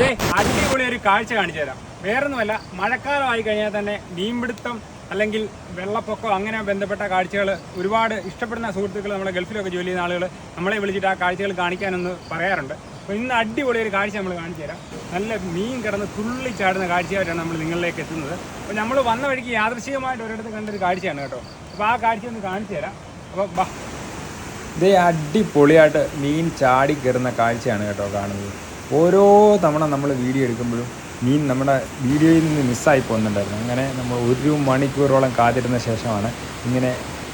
ദേ, അടിപൊളി ഒരു കാഴ്ച കാണിച്ചു തരാം. വേറൊന്നുമല്ല മഴക്കാലമായി കഴിഞ്ഞാൽ തന്നെ മീൻപിടുത്തം അല്ലെങ്കിൽ വെള്ളപ്പൊക്കം അങ്ങനെ ബന്ധപ്പെട്ട കാഴ്ചകൾ ഒരുപാട് ഇഷ്ടപ്പെടുന്ന സുഹൃത്തുക്കൾ നമ്മുടെ ഗൾഫിലൊക്കെ ജോലി ചെയ്യുന്ന ആളുകൾ നമ്മളെ വിളിച്ചിട്ട് ആ കാഴ്ചകൾ കാണിക്കാനൊന്ന് പറയാറുണ്ട്. അപ്പോൾ ഇന്ന് അടിപൊളി ഒരു കാഴ്ച നമ്മൾ കാണിച്ചു തരാം. നല്ല മീൻ കിടന്ന് തുള്ളിച്ചാടുന്ന കാഴ്ചയായിട്ടാണ് നമ്മൾ നിങ്ങളിലേക്ക് എത്തുന്നത്. അപ്പോൾ നമ്മൾ വന്ന വഴിക്ക് യാദൃശികമായിട്ട് ഒരിടത്ത് കണ്ടൊരു കാഴ്ചയാണ് കേട്ടോ. അപ്പോൾ ആ കാഴ്ച ഒന്ന് കാണിച്ചു തരാം. അപ്പോൾ ഇതേ അടിപൊളിയായിട്ട് മീൻ ചാടി കയറുന്ന കാഴ്ചയാണ് കേട്ടോ കാണുന്നത്. ഓരോ തവണ നമ്മൾ വീഡിയോ എടുക്കുമ്പോഴും മീൻ നമ്മുടെ വീഡിയോയിൽ നിന്ന് മിസ്സായി പോകുന്നുണ്ടായിരുന്നു. അങ്ങനെ നമ്മൾ ഒരു മണിക്കൂറോളം കാത്തിരുന്ന ശേഷമാണ് ഇങ്ങനെ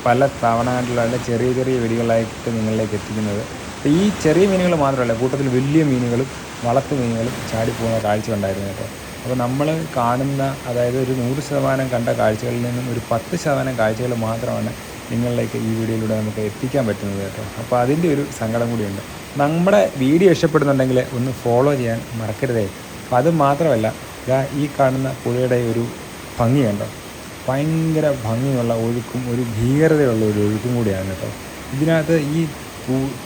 പല തവണകളിലുള്ള ചെറിയ ചെറിയ വെടികളായിട്ട് നിങ്ങളിലേക്ക് എത്തിക്കുന്നത്. അപ്പോൾ ഈ ചെറിയ മീനുകൾ മാത്രമല്ല കൂട്ടത്തിൽ വലിയ മീനുകളും വളർത്തു മീനുകളും ചാടിപ്പോകുന്ന കാഴ്ച ഉണ്ടായിരുന്നു കേട്ടോ. അപ്പോൾ നമ്മൾ കാണുന്ന അതായത് ഒരു നൂറ് ശതമാനം കണ്ട കാഴ്ചകളിൽ നിന്നും ഒരു പത്ത് ശതമാനം കാഴ്ചകൾ മാത്രമാണ് നിങ്ങളിലേക്ക് ഈ വീഡിയോയിലൂടെ നമുക്ക് എത്തിക്കാൻ പറ്റുന്നത് കേട്ടോ. അപ്പോൾ അതിന്റെ ഒരു സങ്കടം കൂടിയുണ്ട്. നമ്മുടെ വീഡിയോ ഇഷ്ടപ്പെടുന്നുണ്ടെങ്കിൽ ഒന്ന് ഫോളോ ചെയ്യാൻ മറക്കരുതേ. അപ്പം അത് മാത്രമല്ല ഇതാ ഈ കാണുന്ന പുഴയുടെ ഒരു ഭംഗി കണ്ടോ? ഭയങ്കര ഭംഗിയുള്ള ഒഴുക്കും ഒരു ഭീകരതയുള്ള ഒരു ഒഴുക്കും കൂടിയാണ് കേട്ടോ. ഇതിനകത്ത് ഈ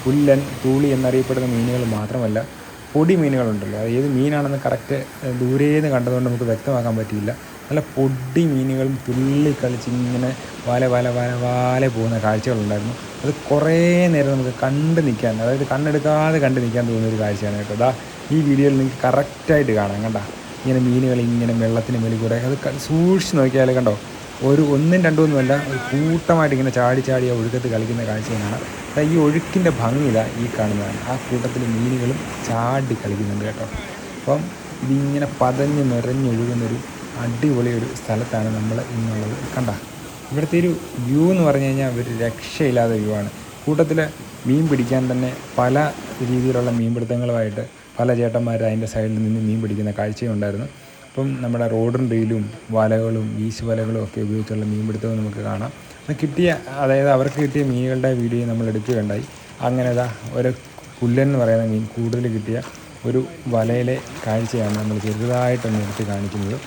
പുല്ലൻ തൂളി എന്നറിയപ്പെടുന്ന മീനുകൾ മാത്രമല്ല പൊടി മീനുകളുണ്ടല്ലോ. അത് ഏത് മീനാണെന്ന് കറക്റ്റ് ദൂരേന്ന് കണ്ടതുകൊണ്ട് നമുക്ക് വ്യക്തമാക്കാൻ പറ്റിയില്ല. നല്ല പൊടി മീനുകളും തുള്ളി കളിച്ച് ഇങ്ങനെ വാല വാല വാല വല പോകുന്ന കാഴ്ചകളുണ്ടായിരുന്നു. അത് കുറേ നേരം നമുക്ക് കണ്ട് നിൽക്കാൻ അതായത് കണ്ണെടുക്കാതെ കണ്ട് നിൽക്കാൻ തോന്നുന്ന ഒരു കാഴ്ചയാണ് കേട്ടോ. അതാ ഈ വീഡിയോയിൽ നിങ്ങൾക്ക് കറക്റ്റായിട്ട് കാണാം കണ്ട? ഇങ്ങനെ മീനുകൾ ഇങ്ങനെ വെള്ളത്തിന് മേലിൽ കൂടെ അത് സൂക്ഷിച്ച് നോക്കിയാൽ കണ്ടോ? ഒരു ഒന്നും രണ്ടും ഒന്നുമല്ല ഒരു കൂട്ടമായിട്ട് ഇങ്ങനെ ചാടി ചാടി ആ ഒഴുക്കത്ത് കളിക്കുന്ന കാഴ്ചയാണ്. ഈ ഒഴുക്കിന്റെ ഭംഗി ഈ കാണുന്നതാണ്. ആ കൂട്ടത്തിൽ മീനുകളും ചാടി കളിക്കുന്നുണ്ട് കേട്ടോ. അപ്പം ഇതിങ്ങനെ പതഞ്ഞ് നിറഞ്ഞൊഴുകുന്നൊരു അടിപൊളി ഒരു സ്ഥലത്താണ് നമ്മൾ ഇന്നുള്ളത്. കണ്ട? ഇവിടുത്തെ ഒരു വ്യൂ എന്ന് പറഞ്ഞു കഴിഞ്ഞാൽ ഒരു രക്ഷയില്ലാത്ത വ്യൂ ആണ്. കൂട്ടത്തിൽ മീൻ പിടിക്കാൻ തന്നെ പല രീതിയിലുള്ള മീൻപിടുത്തങ്ങളുമായിട്ട് പല ചേട്ടന്മാർ അതിന്റെ സൈഡിൽ നിന്ന് മീൻ പിടിക്കുന്ന കാഴ്ചയുണ്ടായിരുന്നു അപ്പം നമ്മുടെ റോഡും റീലും വലകളും വീശുവലകളും ഒക്കെ ഉപയോഗിച്ചുള്ള മീൻപിടുത്തവും നമുക്ക് കാണാം. അത് കിട്ടിയ അതായത് അവർക്ക് കിട്ടിയ മീനുകളുടെ വീഡിയോ നമ്മൾ എടുക്കുകയുണ്ടായി. അങ്ങനെ ഇതാ ഒരു പുല്ലൻ എന്ന് പറയുന്ന മീൻ കൂടുതൽ കിട്ടിയ ഒരു വലയിലെ കാഴ്ചയാണ് നമ്മൾ ചെറുതായിട്ടൊന്ന് എടുത്ത് കാണിക്കുന്നത്.